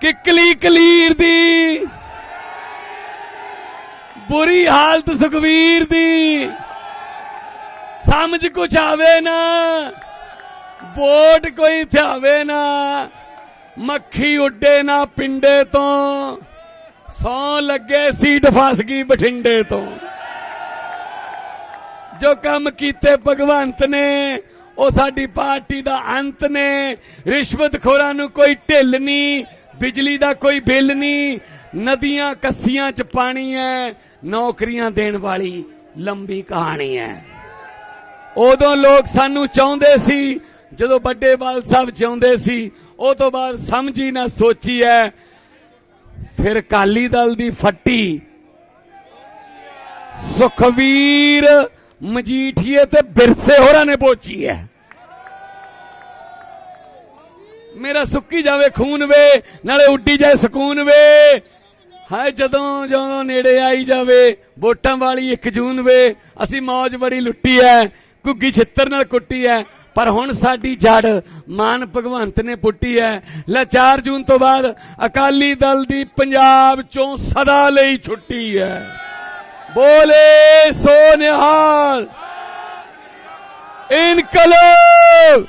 ਕਿਕਲੀ ਕਲੀਰ ਦੀ, ਬੁਰੀ ਹਾਲਤ ਸੁਖਵੀਰ ਦੀ, ਸਮਝ ਕੁਛ ਆਵੇ ਨਾ, ਵੋਟ ਕੋਈ ਥਿਆਵੇ ਨਾ, ਮੱਖੀ ਉੱਡੇ ਨਾ ਪਿੰਡੇ ਤੋਂ, ਸੌ ਲੱਗੇ ਸੀਟ ਫਸ ਗਈ ਬਠਿੰਡੇ ਤੋਂ। ਜੋ ਕੰਮ ਕੀਤੇ ਭਗਵੰਤ ਨੇ, ਉਹ ਸਾਡੀ ਪਾਰਟੀ ਦਾ ਅੰਤ ਨੇ, ਰਿਸ਼ਵਤਖੋਰਾਂ ਨੂੰ ਕੋਈ ਢਿੱਲ ਨਹੀਂ ਬਿਜਲੀ ਦਾ ਕੋਈ ਬਿੱਲ ਨਹੀਂ, ਨਦੀਆਂ ਕੱਸੀਆਂ 'ਚ ਪਾਣੀ ਹੈ ਨੌਕਰੀਆਂ ਦੇਣ ਵਾਲੀ ਲੰਬੀ ਕਹਾਣੀ ਹੈ ਉਦੋਂ ਲੋਕ ਸਾਨੂੰ ਚਾਹੁੰਦੇ ਸੀ, ਜਦੋਂ ਵੱਡੇ ਬਾਲ ਸਾਹਿਬ ਚਾਹੁੰਦੇ ਸੀ, ਉਹ ਤੋਂ ਬਾਅਦ ਸਮਝੀ ਨਾ ਸੋਚੀ ਹੈ ਫਿਰ ਕਾਲੀ ਦਲ ਦੀ ਫੱਟੀ। ਸੁਖਵੀਰ ਮਜੀਠੀਏ ਤੇ ਬਿਰਸੇ ਹੋਰਾਂ ਨੇ ਪੋਚੀ ਹੈ ਮੇਰਾ ਸੁੱਕੀ ਜਾਵੇ, ਖੂਨ ਵੇ, ਨਾਲੇ ਉੱਡੀ ਜਾਏ ਸਕੂਨ ਵੇ। ਹਾਏ, ਜਦੋਂ ਜਦੋਂ ਨੇੜੇ ਆਈ ਜਾਵੇ, ਵੋਟਾਂ ਵਾਲੀ 1 ਜੂਨ ਵੇ, ਅਸੀਂ ਮੌਜ ਬੜੀ ਲੁੱਟੀ ਐ, ਘੁੱਗੀ ਛਿੱਤਰ ਨਾਲ ਕੁੱਟੀ ਐ। ਪਰ ਹੁਣ ਸਾਡੀ ਜੜ ਮਾਨ ਭਗਵੰਤ ਨੇ ਪੁੱਟੀ ਐ। ਲੈ 4 ਜੂਨ ਤੋਂ ਬਾਅਦ ਅਕਾਲੀ ਦਲ ਦੀ ਪੰਜਾਬ ਚੋਂ ਸਦਾ ਲਈ ਛੁੱਟੀ ਐ। ਬੋਲੇ ਸੋ ਨਿਹਾਲ ਇਨਕਲਾਬ!